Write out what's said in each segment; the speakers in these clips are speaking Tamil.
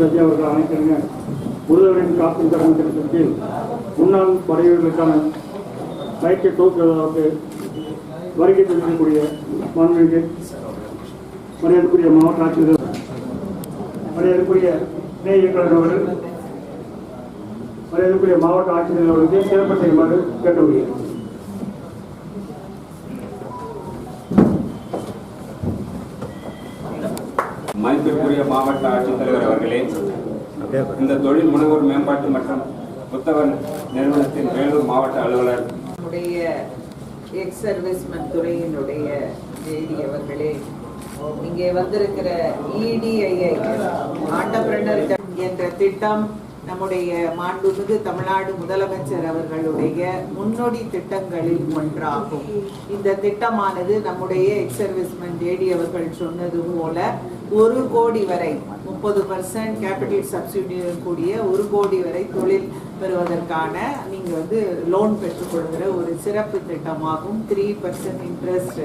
ரஜி அவர்கள் அமைச்சரின் முதல்வரின் காப்பீடு கடன் திட்டத்தின் முன்னாள் படையவர்களுக்கான பயிற்சி துவக்குவதற்கு வருகை தெரிவிக்கக்கூடிய மாண்புமிகு மரியாதைக்குரிய மாவட்ட ஆட்சியர் மரியாதைக்குரிய இணை இயக்குநர் அவர்கள் மரியாதைக்குரிய மாவட்ட ஆட்சியர் அவர்களுக்கு சிறப்பு செய்யுமாறு கேட்டுக்கொள்கிறேன். மதிப்பிற்குரிய மாவட்ட ஆட்சித்தலைவர் அவர்களே இந்த தொழில் முனைவோர் மேம்பாட்டு மற்றும் புத்தக நிறுவனத்தின் வேலூர் மாவட்ட அலுவலர் நம்முடைய எக்ஸ் சர்வீஸ்மேன் துறையினுடைய ஜேடி அவர்களே இங்கே வந்திருக்கிற இடிஐஐ ஆண்டபிரனர் என்ற திட்டம் நம்முடைய மாண்புமிகு தமிழ்நாடு முதலமைச்சர் அவர்களுடைய முன்னோடி திட்டங்களில் ஒன்றாகும். இந்த திட்டமானது நம்முடைய எக்ஸ் சர்வீஸ்மேன் ஜேடி அவர்கள் சொன்னது போல ஒரு கோடி வரை முப்பது பர்சன்ட் கேபிட்டல் சப்சிடியுடன் கூடிய ஒரு கோடி வரை தொழில் பெறுவதற்கான நீங்கள் வந்து லோன் பெற்றுக்கொள்கிற ஒரு சிறப்பு திட்டமாகவும் த்ரீ பர்சன்ட் இன்ட்ரெஸ்ட்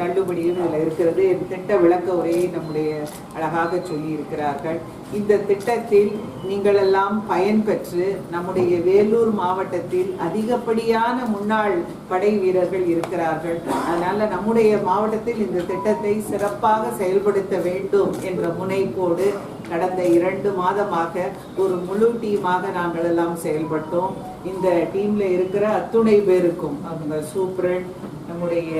தள்ளுபடியும் இதில் இருக்கிறது. திட்ட விளக்க உரையை நம்முடைய அழகாக சொல்லி இருக்கிறார்கள் இந்த திட்டத்தில் நீங்கள் எல்லாம் பயன்பெற்று நம்முடைய வேலூர் மாவட்டத்தில் அதிகப்படியான முன்னாள் படை வீரர்கள் இருக்கிறார்கள். அதனால நம்முடைய மாவட்டத்தில் இந்த திட்டத்தை சிறப்பாக செயல்படுத்த வேண்டும் என்ற முனைப்போடு கடந்த இரண்டு மாதமாக ஒரு முழு டீமாக நாங்கள் எல்லாம் செயல்பட்டோம். இந்த டீம்ல இருக்கிற அத்துணை பேருக்கும் அவங்க சூப்பரண்ட் நம்முடைய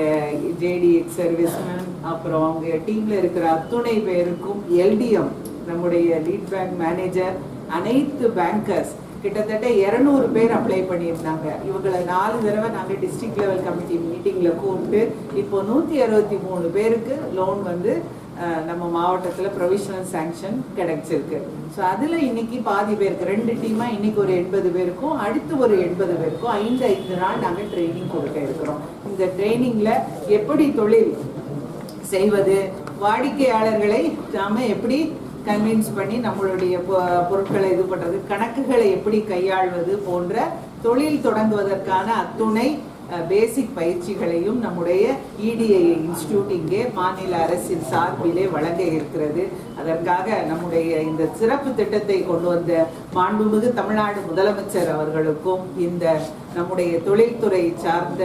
ஜேடி சர்வீஸ்மேன் அப்புறம் அவங்க டீம்ல இருக்கிற அத்துணை பேருக்கும் எல்டிஎம் நம்முடைய லீட் பேங்க் மேனேஜர் அனைத்து பேங்கர்ஸ் கிட்டத்தட்ட இரநூறு பேர் அப்ளை பண்ணியிருந்தாங்க. இவங்களை நாலு தடவை நாங்கள் டிஸ்ட்ரிக்ட் லெவல் கமிட்டி மீட்டிங்கில் கூப்பிட்டு இப்போ நூற்றி அறுபத்தி மூணு பேருக்கு லோன் வந்து நம்ம மாவட்டத்தில் ப்ரொவிஷனல் சேங்ஷன் கிடைச்சிருக்கு. ஸோ அதில் இன்னைக்கு பாதி பேருக்கு ரெண்டு டீமாக இன்னைக்கு ஒரு எண்பது பேருக்கும் அடுத்து ஒரு எண்பது பேருக்கும் ஐந்து ஐந்து நாள் நாங்கள் ட்ரைனிங் கொடுக்க இருக்கிறோம். இந்த ட்ரைனிங்கில் எப்படி தொழில் செய்வது வாடிக்கையாளர்களை நாம எப்படி கன்வின்ஸ் பண்ணி நம்மளுடைய பொ- பொருட்களை இது பண்ணுறது கணக்குகளை எப்படி கையாள்வது போன்ற தொழில் தொடங்குவதற்கான அத்துணை பேசிக் பயிற்சிகளையும் நம்முடைய இடிஐ இன்ஸ்டியூட் இங்கே மாநில அரசின் சார்பிலே வழங்க இருக்கிறது. அதற்காக நம்முடைய இந்த சிறப்பு திட்டத்தை கொண்டு வந்த மாண்புமிகு தமிழ்நாடு முதலமைச்சர் அவர்களுக்கும் இந்த நம்முடைய தொழில்துறை சார்ந்த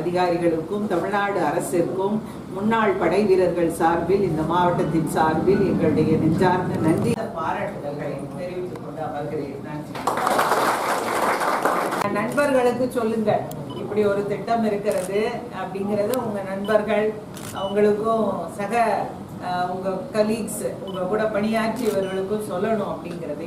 அதிகாரிகளுக்கும் தமிழ்நாடு அரசிற்கும் முன்னாள் படை வீரர்கள் சார்பில் இந்த மாவட்டத்தின் சார்பில் எங்களுடைய நெஞ்சார்ந்த நன்றி. பாராட்டுதல்களை தெரிவித்துக் கொண்டு அமர்கிறேன். நண்பர்களுக்கு சொல்லுங்கள். இப்படி ஒரு திட்டம் இருக்கிறது அப்படிங்கிறது உங்க நண்பர்கள் அவங்களுக்கும் சக அஹ், உங்க கலீக்ஸ் உங்க கூட பணியாற்றியவர்களுக்கும் சொல்லணும் அப்படிங்கிறது.